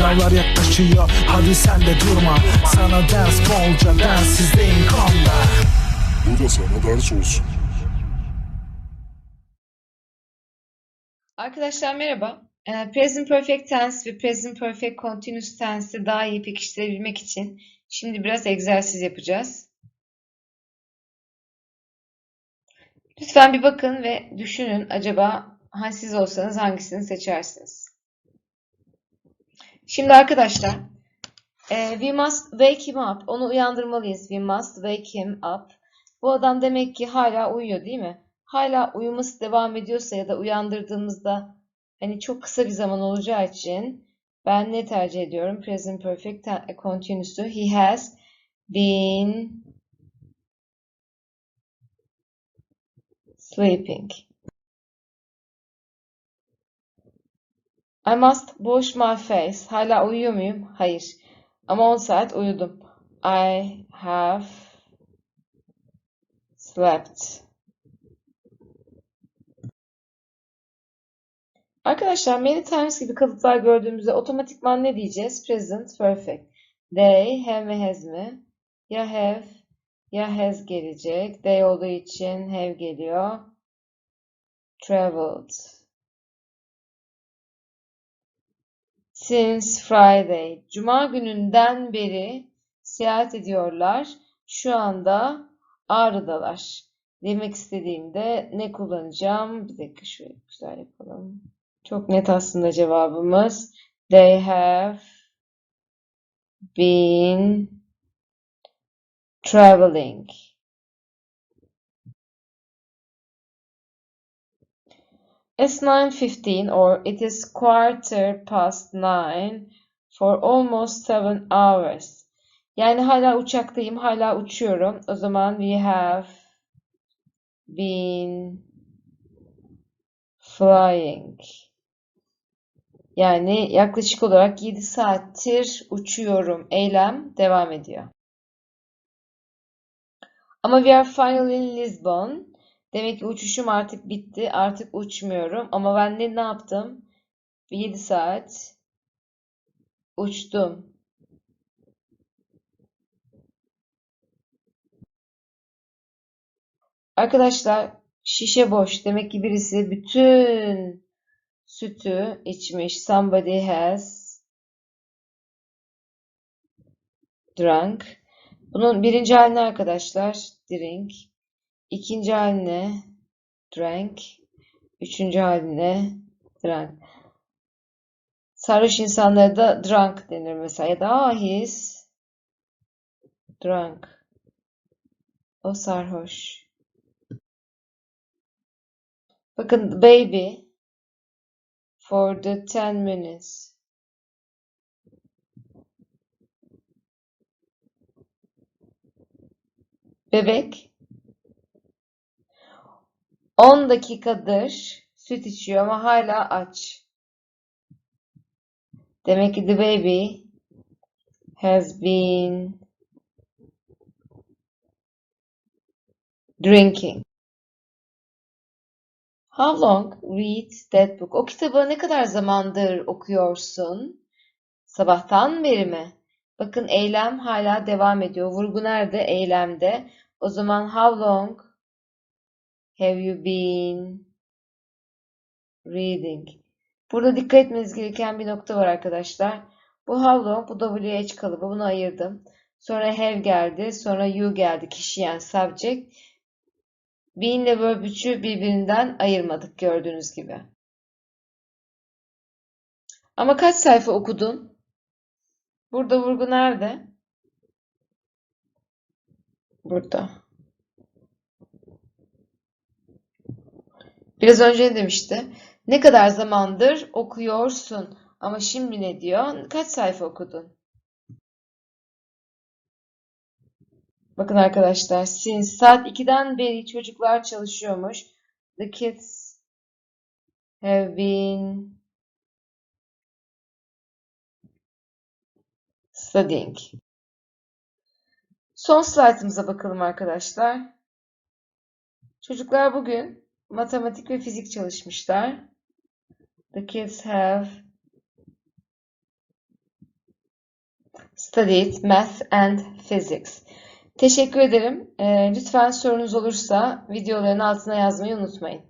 Sınavlar yaklaşıyor hadi sen de durma Sana ders bolca denssizliğin konda Bu da sana ders olsun. Arkadaşlar merhaba. Ee, Present Perfect Tense ve Present Perfect Continuous Tense'i daha iyi pekiştirebilmek için şimdi biraz egzersiz yapacağız. Lütfen bir bakın ve düşünün acaba siz olsanız hangisini seçersiniz? Şimdi arkadaşlar e, we must wake him up. Onu uyandırmalıyız. We must wake him up. Bu adam demek ki hala uyuyor değil mi? Hala uyuması devam ediyorsa ya da uyandırdığımızda hani çok kısa bir zaman olacağı için ben ne tercih ediyorum? Present Perfect Continuous'u. He has been sleeping. I must wash my face. Hala uyuyor muyum? Hayır. Ama 10 saat uyudum. I have slept. Arkadaşlar many times gibi kalıplar gördüğümüzde otomatikman ne diyeceğiz? Present perfect. They have mi has mi? Ya have ya has gelecek. They olduğu için have geliyor. Traveled. Since Friday. Cuma gününden beri seyahat ediyorlar. Şu anda Ağrı'dalar. Demek istediğimde ne kullanacağım? Bir dakika şöyle güzel yapalım. Çok net aslında cevabımız. They have been traveling. It's 9:15 or it is quarter past nine for almost seven hours. Yani hala uçaktayım, hala uçuyorum. O zaman we have been flying. Yani yaklaşık olarak 7 saattir uçuyorum. Eylem devam ediyor. Ama we are finally in Lisbon. Demek ki uçuşum artık bitti. Artık uçmuyorum. Ama ben ne, ne yaptım? 7 saat uçtum. Arkadaşlar şişe boş. Demek ki birisi bütün sütü içmiş. Somebody has drunk. Bunun birinci haline arkadaşlar drink. İkinci haline drank. Üçüncü haline drank. Sarhoş insanlara da drunk denir mesela. Ya da ah, he is drunk. O sarhoş. Bakın baby for the 10 minutes. Bebek 10 dakikadır süt içiyor ama hala aç. Demek ki the baby has been drinking. How long read that book? O kitabı ne kadar zamandır okuyorsun? Sabahtan beri mi? Bakın eylem hala devam ediyor. Vurgu nerede? Eylemde. O zaman how long have you been reading? Burada dikkat etmeniz gereken bir nokta var arkadaşlar. Bu how long, bu WH kalıbı. Bunu ayırdım. Sonra have geldi. Sonra you geldi. Kişi yani subject. Been ile verb 3'ü birbirinden ayırmadık gördüğünüz gibi. Ama kaç sayfa okudun? Burada vurgu nerede? Burada. Biraz önce ne demişti? Ne kadar zamandır okuyorsun? Ama şimdi ne diyor? Kaç sayfa okudun? Bakın arkadaşlar, since saat 2'den beri çocuklar çalışıyormuş. The kids have been studying. Son slaytımıza bakalım arkadaşlar. Çocuklar bugün matematik ve fizik çalışmışlar. The kids have studied math and physics. Teşekkür ederim. Ee, lütfen sorunuz olursa videoların altına yazmayı unutmayın.